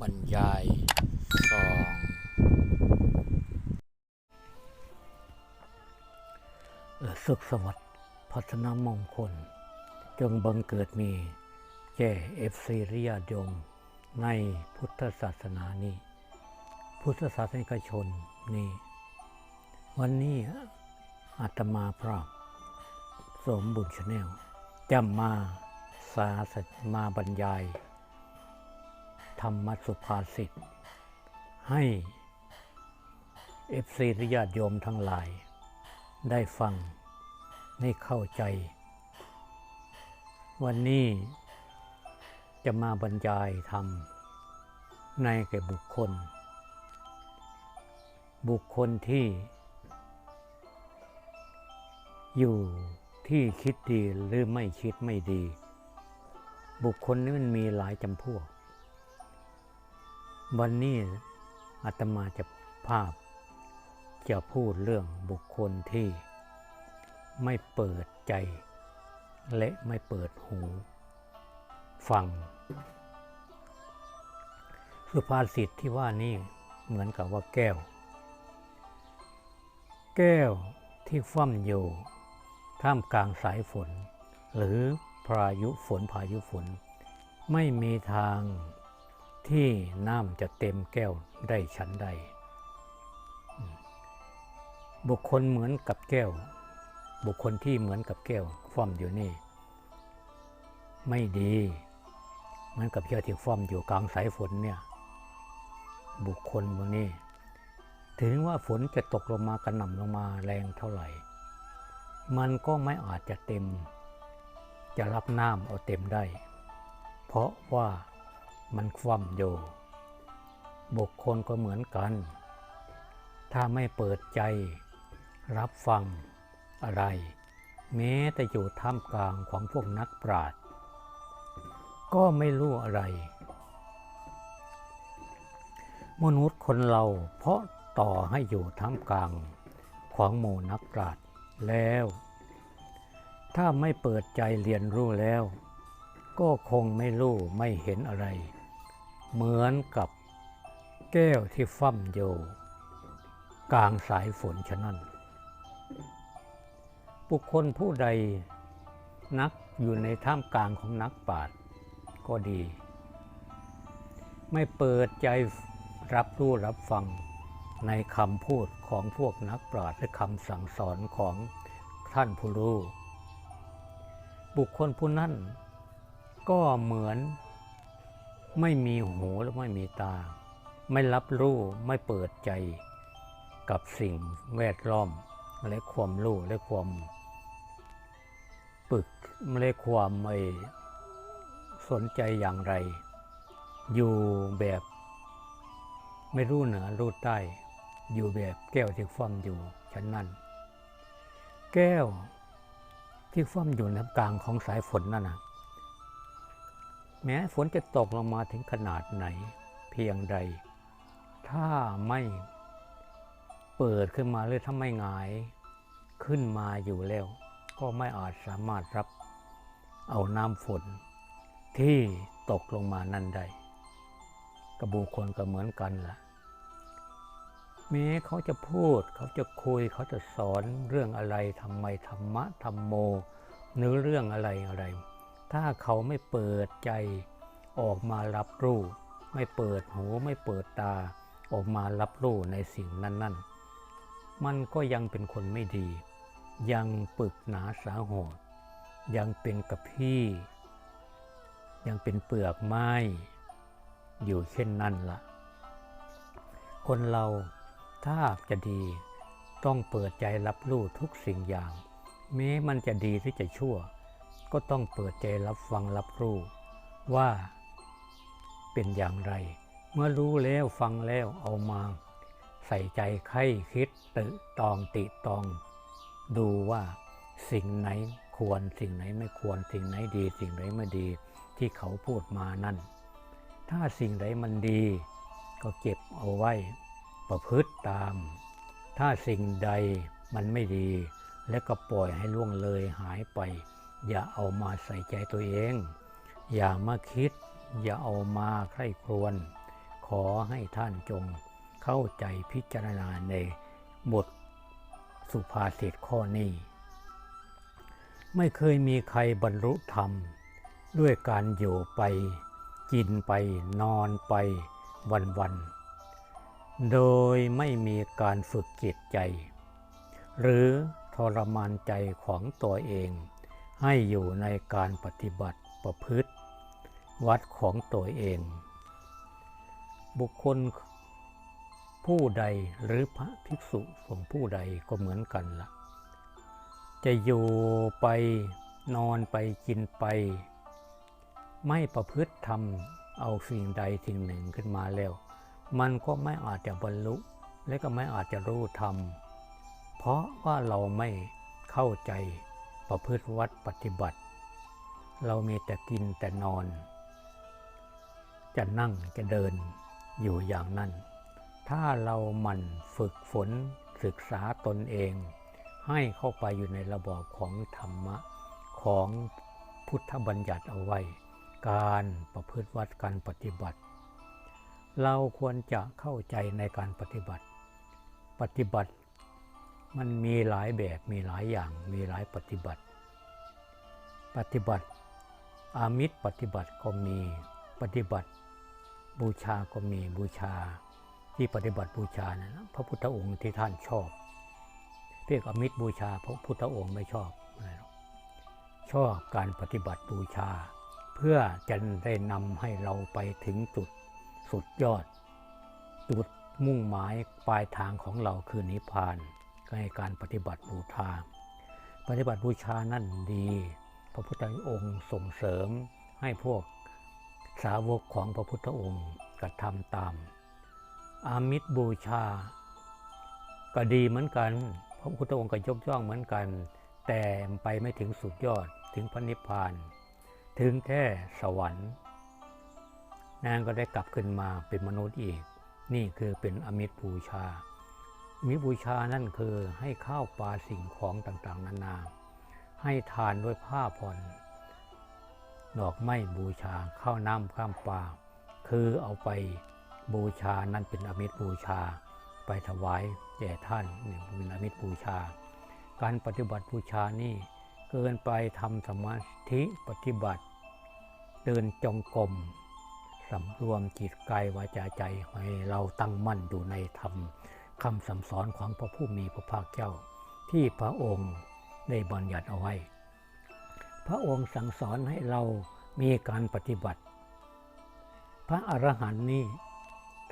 บรรยายสองเอ่อสุขสวัสดิ์พัฒนามงคล จงบังเกิดมีแก่เอฟซีริยาดมในพุทธศาสนานี้ พุทธศาสนิกชนนี่วันนี้อาตมาพระสมบุญชาแนลจะมาสาสมาบรรยาย ธรรมสุภาษิตให้เอฟซีริยาติโยมทั้งหลาย ได้ฟังได้เข้าใจ วันนี้จะมาบรรยายธรรม ในแก่บุคคล บุคคลที่ อยู่ที่คิดดีหรือไม่คิดไม่ดี บุคคลนี้มันมีหลายจำพวก วันนี้อาตมาจะภาพ จะพูดเรื่องบุคคลที่ไม่เปิดใจ และไม่เปิดหู ฟัง สุภาษิตที่ว่านี่เหมือนกับว่าแก้ว แก้วที่ฟั่มอยู่ ท่ามกลางสายฝน หรือพายุฝนพายุฝน ไม่มีทาง ที่น้ำจะเต็มแก้วได้ชั้นใด บุคคลเหมือนกับแก้ว บุคคลที่เหมือนกับแก้วฟ้อมอยู่นี่ ไม่ดีเหมือนกับแก้วที่ฟ้อมอยู่กลางสายฝนเนี่ย บุคคลพวกนี้ ถึงว่าฝนจะตกลงมากระหน่ำลงมาแรงเท่าไหร่ มันก็ไม่อาจจะเต็ม จะรับน้ำเอาเต็มได้ เพราะว่า มันคว่ำอยู่ บุคคลก็เหมือนกัน ถ้าไม่เปิดใจ รับฟังอะไร แม้แต่อยู่ท่ามกลางของพวกนักปราชญ์ก็ไม่รู้อะไร มนุษย์คนเราเพราะต่อให้อยู่ท่ามกลางของหมู่นักปราชญ์แล้ว ถ้าไม่เปิดใจเรียนรู้แล้ว ก็คงไม่รู้ไม่เห็นอะไร เหมือนกับแก้วที่ฟั่มอยู่กลางสายฝนฉะนั้น บุคคลผู้ใดนักอยู่ในท่ามกลางของนักปราชญ์ก็ดี ไม่เปิดใจรับรู้รับฟังในคำพูดของพวกนักปราชญ์และคำสั่งสอนของท่านผู้รู้ บุคคลผู้นั้นก็เหมือน ไม่มีหูและไม่มีตา ไม่รับรู้ไม่เปิดใจกับสิ่งแวดล้อม และความรู้และความปึกและความไม่สนใจอย่างไร อยู่แบบไม่รู้เหนือรู้ใต้ อยู่แบบแก้วที่ฟ้อมอยู่ฉันนั้นแก้วที่ฟ้อมอยู่ในกลางของสายฝนนั่นนะ แม้ฝนจะตกลงมาถึงขนาดไหน เพียงใด ถ้าไม่เปิดขึ้นมาหรือถ้าไม่หงายขึ้นมาอยู่แล้ว ก็ไม่อาจสามารถรับเอาน้ำฝนที่ตกลงมานั่นได้กระบุคคลก็เหมือนกันล่ะแม้เขาจะพูดเขาจะคุยเขาจะสอนเรื่องอะไรทำไมธรรมะธรรมโมหรือเรื่องอะไรอะไร ถ้าเขาไม่เปิดใจออกมารับรู้ ไม่เปิดหูไม่เปิดตาออกมารับรู้ในสิ่งนั้น ๆ มันก็ยังเป็นคนไม่ดี ยังปึกหนาสาหดยังเป็นกับพี่ ยังเป็นเปลือกไม้ อยู่เช่นนั้นละ่ะ คนเราถ้าจะดีต้องเปิดใจรับรู้ทุกสิ่งอย่าง แม้มันจะดีหรือจะชั่ว ก็ต้องเปิดใจรับฟังรับรู้ว่าเป็นอย่างไร เมื่อรู้แล้วฟังแล้วเอามาใส่ใจใครคิดตึตองติตอง ดูว่าสิ่งไหนควรสิ่งไหนไม่ควรสิ่งไหนดี สิ่งไหนไม่ดีที่เขาพูดมานั่น ถ้าสิ่งไหนมันดี ก็เก็บเอาไว้ ประพฤติตาม ถ้าสิ่งใดมันไม่ดี แล้วก็ปล่อยให้ล่วงเลยหายไป อย่าเอามาใส่ใจตัวเอง อย่ามาคิด อย่าเอามาใคร่ครวญขอให้ท่านจงเข้าใจพิจารณาในบทสุภาษิตข้อนี้ ไม่เคยมีใครบรรลุธรรม ด้วยการอยู่ไป กินไปนอนไปวันๆโดยไม่มีการฝึกจิตใจ หรือทรมานใจของตัวเอง ให้อยู่ในการปฏิบัติประพฤติ วัดของตัวเอง บุคคลผู้ใดหรือพระภิกษุสงฆ์ผู้ใดก็เหมือนกันละ่ะ จะอยู่ไปนอนไปกินไป ไม่ประพฤติทำเอาสิ่งใดสิ่งหนึ่งขึ้นมาแล้ว มันก็ไม่อาจจะบรรลุ และก็ไม่อาจจะรู้ธรรมเพราะว่าเราไม่เข้าใจ ประพฤติวัดปฏิบัติ เรามีแต่กินแต่นอน จะนั่งจะเดินอยู่อย่างนั้น ถ้าเราหมั่นฝึกฝนศึกษาตนเอง ให้เข้าไปอยู่ในระบอบของธรรมะของพุทธบัญญัติเอาไว้ การประพฤติวัดการปฏิบัติ เราควรจะเข้าใจในการปฏิบัติ ปฏิบัติ มันมีหลายแบบมีหลายอย่างมีหลายปฏิบัติ ปฏิบัติอามิตรปฏิบัติก็มีปฏิบัติบูชาก็มีบูชาที่ปฏิบัติบูชานะพระพุทธองค์ที่ท่านชอบเรียกอมิตรบูชาพระพุทธองค์ไม่ชอบอะไรหรอกชอบการปฏิบัติบูชา เพื่อจะได้นำให้เราไปถึงจุดสุดยอด จุดมุ่งหมายปลายทางของเราคือนิพพาน ในการปฏิบัติบูชา ปฏิบัติบูชานั่นดี พระพุทธองค์ส่งเสริมให้พวกสาวกของพระพุทธองค์กระทำตาม อามิตรบูชา ก็ดีเหมือนกัน พระพุทธองค์ก็ยกย่องเหมือนกัน แต่ไปไม่ถึงสุดยอดถึงพระนิพพาน ถึงแค่สวรรค์นางก็ได้กลับขึ้นมาเป็นมนุษย์อีก นี่คือเป็นอมิตรบูชา มิบูชานั่นคือให้ข้าวปลาสิ่งของต่างๆ นานา ให้ทานด้วยผ้าผ่อนดอกไม้บูชาข้าวน้ำข้ามปลาคือเอาไปบูชานั่นเป็นอมิตรบูชา ไปถวายแก่ท่านนี่เป็นอมิตรบูชา การปฏิบัติบูชานี่เกินไปทำสมาธิปฏิบัติ เดินจงกรมสำรวมจิตกายวาจาใจให้เราตั้งมั่นอยู่ในธรรม คำสั่งสอนของพระผู้มีพระภาคเจ้า ที่พระองค์ได้บัญญัติเอาไว้ พระองค์สั่งสอนให้เรามีการปฏิบัติ พระอรหันต์นี่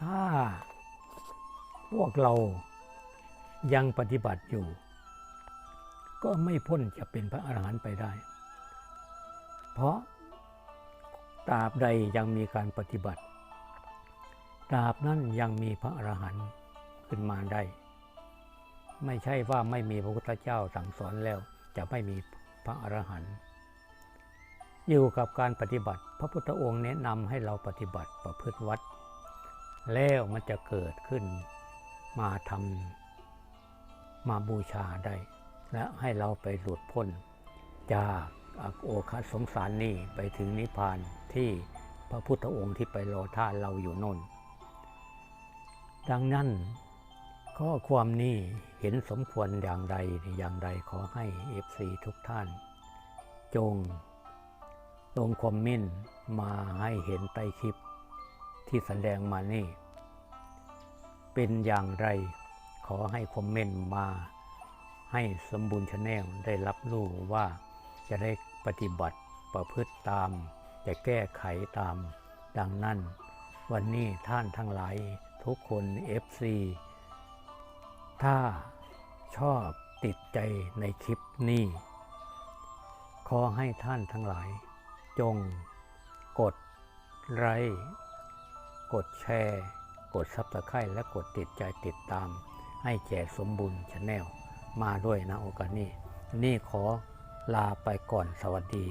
ถ้าพวกเรายังปฏิบัติอยู่ ก็ไม่พ้นจะเป็นพระอรหันต์ไปได้ เพราะตราบใดยังมีการปฏิบัติตราบนั้นยังมีพระอรหันต์ ขึ้นมาได้ ไม่ใช่ว่าไม่มีพระพุทธเจ้าสั่งสอนแล้ว จะไม่มีพระอรหันต์อยู่กับการปฏิบัติ พระพุทธองค์แนะนำให้เราปฏิบัติประพฤติวัด แล้วมันจะเกิดขึ้นมาทำมาบูชาได้ และให้เราไปหลุดพ้น จากโอคัสงสารนี้ไปถึงนิพพานที่พระพุทธองค์ที่ไปรอท่าเราอยู่นนดังนั้น ข้อความนี้เห็นสมควรอย่างใดอย่างใดขอให้เอฟซีทุกท่าน จง ลงคอมเมนต์มาให้เห็นใต้คลิป ที่แสดงมานี่ เป็นอย่างไรขอให้คอมเมนต์มา ให้สมบูรณ์ชาแนลได้รับรู้ว่าจะได้ปฏิบัติประพฤติตาม จะแก้ไขตาม ดังนั้น วันนี้ท่านทั้งหลายทุกคน FC ถ้าชอบติดใจในคลิปนี้ ขอให้ท่านทั้งหลาย จงกดไลค์กดแชร์ กดซับสไครต์และกดติดใจติดตาม ให้แก่สมบูรณ์ชาแนลมาด้วยนะโอกาสนี้ นี่ขอลาไปก่อนสวัสดี